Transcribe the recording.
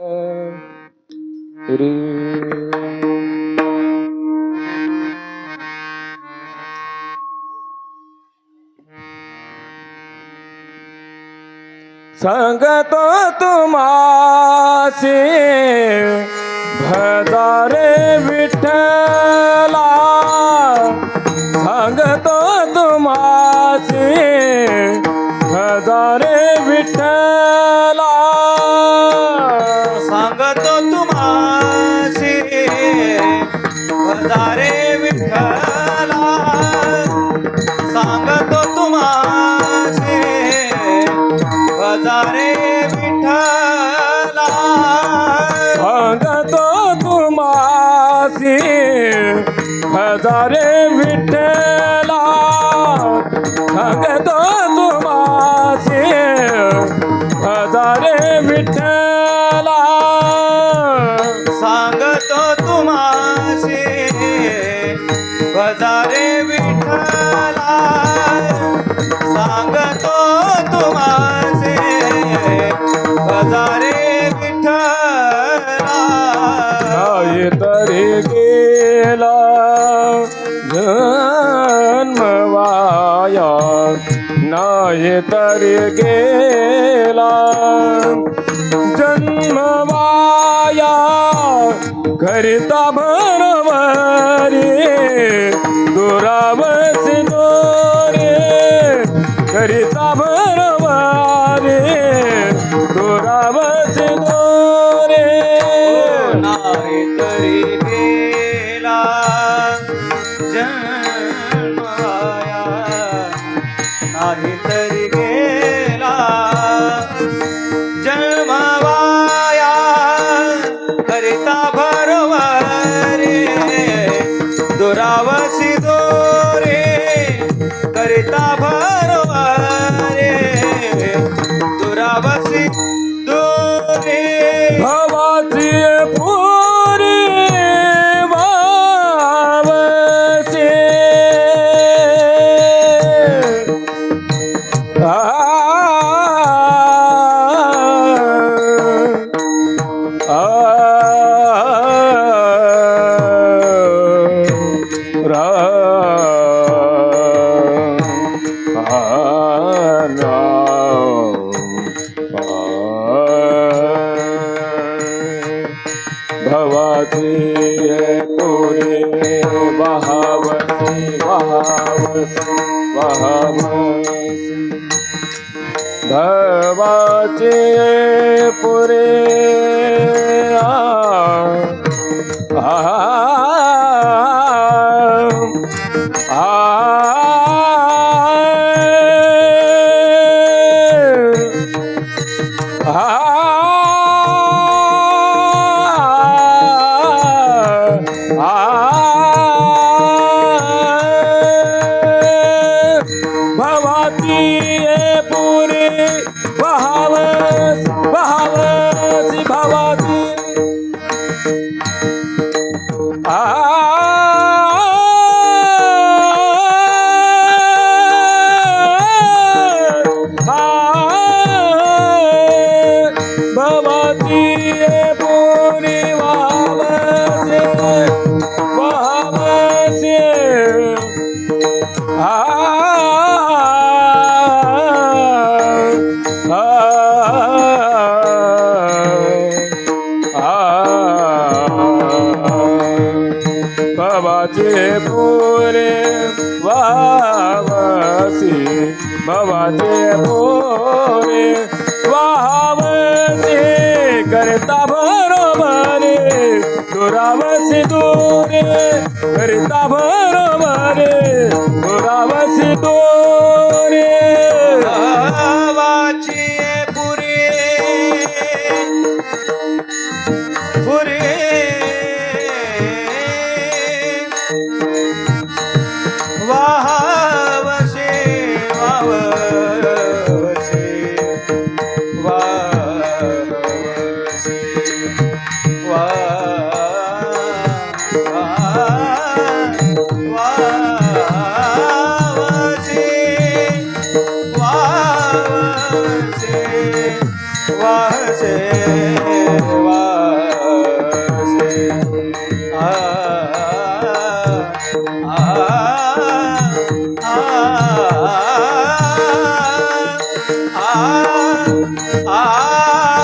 रे सांगतो तुम्हासी भदारे विठ्ठला. सांगतो तुम्हासी भदारे विठ्ठला. हजारे विठ्ठला सांगतो तुम्हासी हजारे विठ्ठला सांगतो तुम्हासी हजारे तरी गेला. जन्मवाया करिता भरवरी दुरावसी दोरे करिता भरवारी दुरावसी दोरे. नाही तरी गेला. जन्मवाया नाही दुरावसी दोरे करिता भरवारे दुरावसी दोरे भवाची पुरी वावसे आ भवाची पुरे वहावसी वहावसी वहावसी भवाची पुरे आ। Ah. ah, ah भवाचे पुरे वाहवसे करता बरोबरे दुरावसी दूरे करता बरोबरे दुरावसी दूरे।